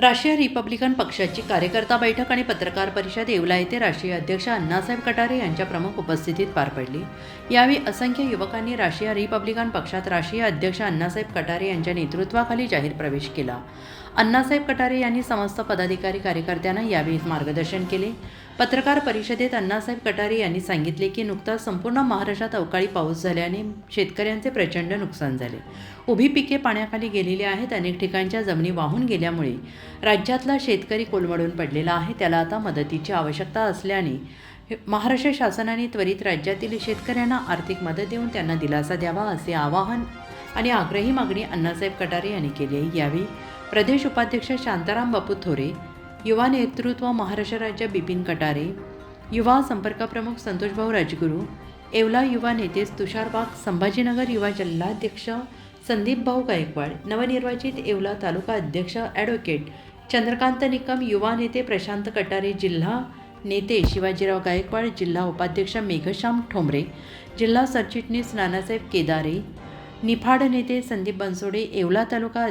राष्ट्रीय रिपब्लिकन पक्षाची कार्यकर्ता बैठक आणि पत्रकार परिषद येवला येथे राष्ट्रीय अध्यक्ष अण्णासाहेब कटारे यांच्या प्रमुख उपस्थितीत पार पडली. यावेळी असंख्य युवकांनी राष्ट्रीय रिपब्लिकन पक्षात राष्ट्रीय अध्यक्ष अण्णासाहेब कटारे यांच्या नेतृत्वाखाली जाहीर प्रवेश केला. अण्णासाहेब कटारे यांनी समस्त पदाधिकारी कार्यकर्त्यांना यावेळी मार्गदर्शन केले. पत्रकार परिषदेत अण्णासाहेब कटारे यांनी सांगितले की नुकताच संपूर्ण महाराष्ट्रात अवकाळी पाऊस झाल्याने शेतकऱ्यांचे प्रचंड नुकसान झाले. उभी पिके पाण्याखाली गेलेली आहेत अनेक ठिकाणच्या जमिनी वाहून गेल्यामुळे राज्यातला शेतकरी कोलमडून पडलेला आहे. त्याला आता मदतीची आवश्यकता असल्याने महाराष्ट्र शासनाने त्वरित राज्यातील शेतकऱ्यांना आर्थिक मदत देऊन त्यांना दिलासा द्यावा असे आवाहन आणि आग्रही मागणी अण्णासाहेब कटारे यांनी केली आहे. यावेळी प्रदेश उपाध्यक्ष शांताराम बापू थोरे युवा नेतृत्व महाराष्ट्र राज्य बिपिन कटारे युवा संपर्क प्रमुख संतोषभाऊ राजगुरू येवला युवा नेते तुषार वाघ संभाजीनगर युवा जिल्हाध्यक्ष संदीप भाऊ गायकवाड नवनिर्वाचित येवला तालुका अध्यक्ष ॲडव्होकेट चंद्रकांत निकम युवा नेते प्रशांत कटारे जिल्हा नेते शिवाजीराव गायकवाड जिल्हा उपाध्यक्ष मेघश्याम ठोंबरे जिल्हा सरचिटणीस नानासाहेब केदारे निफाड नेते संदीप बनसोडे येवला तालुका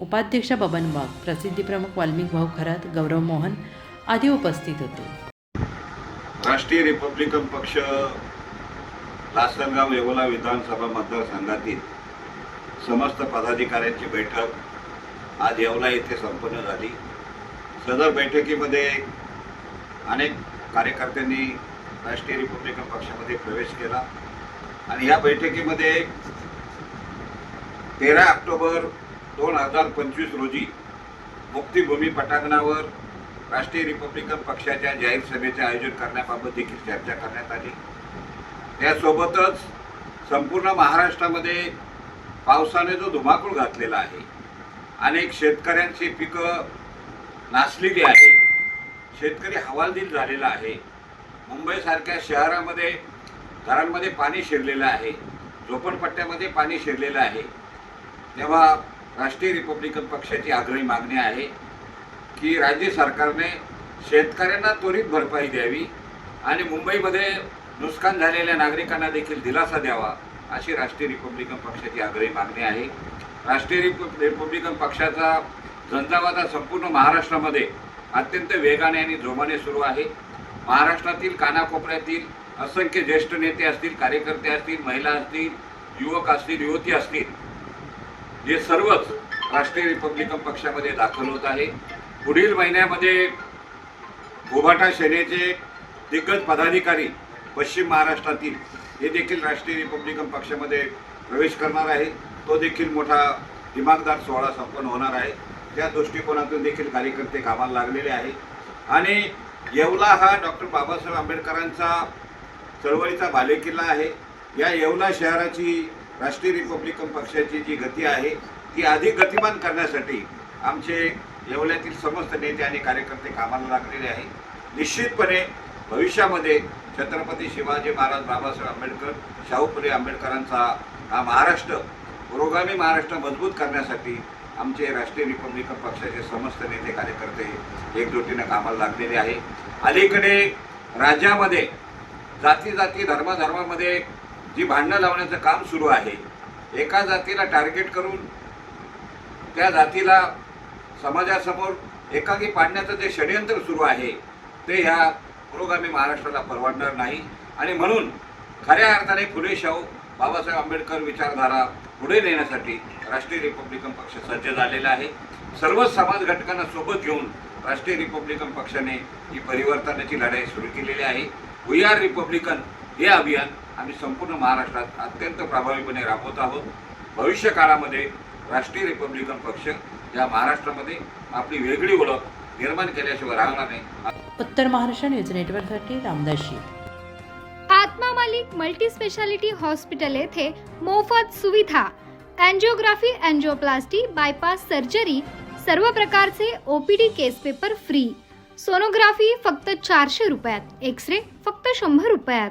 उपाध्यक्ष बबन वाघ प्रसिद्धी प्रमुख वाल्मिक भाऊ खरात गौरव मोहन आदी उपस्थित होते. राष्ट्रीय रिपब्लिकन पक्ष लासलगाव येवला विधानसभा मतदारसंघातील समस्त पदाधिकाऱ्यांची बैठक. आज येवला येथे संपन्न झाली. सदर बैठकीमध्ये अनेक कार्यकर्त्यांनी राष्ट्रीय रिपब्लिकन पक्षामध्ये प्रवेश केला. आणि या बैठकीमध्ये तेरा ऑक्टोबर दोन हजार पंचवीस रोजी मुक्तिभूमी पटांगणावर राष्ट्रीय रिपब्लिकन पक्षाच्या जाहीर सभेचे आयोजन करण्याबाबत देखील चर्चा करण्यात आली. त्यासोबतच संपूर्ण महाराष्ट्रामध्ये पावसाने जो धुमाकूळ घातलेला आहे अनेक शेतकऱ्यांची पिकं नासलेली आहे शेतकरी हवालदिल झालेला आहे मुंबईसारख्या शहरामध्ये घरांमध्ये पाणी शिरलेलं आहे झोपडपट्ट्यामध्ये पाणी शिरलेलं आहे तेव्हा राष्ट्रीय रिपब्लिकन पक्षाची आग्रही मागणी आहे की राज्य सरकारने शेतकऱ्यांना त्वरित भरपाई द्यावी आणि मुंबईमध्ये नुकसान झालेल्या नागरिकांना देखील दिलासा द्यावा अशी राष्ट्रीय रिपब्लिकन पक्षाची आग्रही मागणी आहे. राष्ट्रीय रिप रिपब्लिकन पक्षाचा झंझावात संपूर्ण महाराष्ट्रामध्ये अत्यंत वेगाने आणि जोमाने सुरू आहे. महाराष्ट्रातील कानाकोपऱ्यातील असंख्य ज्येष्ठ नेते असतील कार्यकर्ते असतील महिला असतील युवक असतील युवती असतील हे सर्वच राष्ट्रीय रिपब्लिकन पक्षामध्ये दाखल होत आहे. पुढील महिन्यामध्ये उभाटा सेनेचे दिग्गज पदाधिकारी पश्चिम महाराष्ट्रातील हे देखील राष्ट्रीय रिपब्लिकन पक्षामध्ये प्रवेश करणार आहे. तो देखील मोठा दिमागदार सोहळा संपन्न होणार आहे. त्या दृष्टिकोनातून देखील कार्यकर्ते कामाला लागलेले आहे आणि येवला हा डॉक्टर बाबासाहेब आंबेडकरांचा चळवळीचा बालेकिल्ला आहे. या येवला शहराची राष्ट्रीय रिपब्लिकन पक्षाची जी गती आहे ती अधिक गतिमान करण्यासाठी आमचे येवल्यातील समस्त नेते आणि कार्यकर्ते कामाला लागलेले आहे. निश्चितपणे भविष्यामध्ये छत्रपती शिवाजी महाराज बाबासाहेब आंबेडकर शाहू फुले आंबेडकरांचा हा महाराष्ट्र पुरोगामी महाराष्ट्र मजबूत करण्यासाठी आमचे राष्ट्रीय रिपब्लिकन पक्षाचे समस्त नेते कार्यकर्ते एकजुटीनं कामाला लागलेले आहे. अलीकडे राज्यामध्ये जाती जाती धर्माधर्मामध्ये जी भांडणं लावण्याचं काम सुरू आहे एका जातीला टार्गेट करून त्या जातीला समाजासमोर एकाकी पाडण्याचं जे षडयंत्र सुरू आहे ते ह्या पुरोगामी महाराष्ट्राला परवडणार नाही. आणि म्हणून खऱ्या अर्थाने फुले शाहू बाबासाहेब आंबेडकर विचारधारा पुढे नेण्यासाठी राष्ट्रीय रिपब्लिकन पक्ष सज्ज झालेला आहे. सर्वच समाज घटकांना सोबत घेऊन राष्ट्रीय रिपब्लिकन पक्षाने ही परिवर्तनाची लढाई सुरू केलेली आहे. वी आर रिपब्लिकन हे अभियान आम्ही संपूर्ण महाराष्ट्रात अत्यंत प्रभावीपणे राबवत आहोत. भविष्य काळामध्ये राष्ट्रीय रिपब्लिकन पक्ष या महाराष्ट्रामध्ये आपली वेगळी ओळख निर्माण केल्याशिवाय राहणार नाही. उत्तर महाराष्ट्र न्यूज नेटवर्कसाठी रामदासजी आत्मा मालिक मल्टी स्पेशालिटी हॉस्पिटल येथे मोफत सुविधा अँजिओग्राफी अँजिओप्लास्टी बायपास सर्जरी सर्व प्रकारचे OPD case paper free. Sonography फक्त चारशे रुपयात एक्स रे फक्त शंभर रुपयात.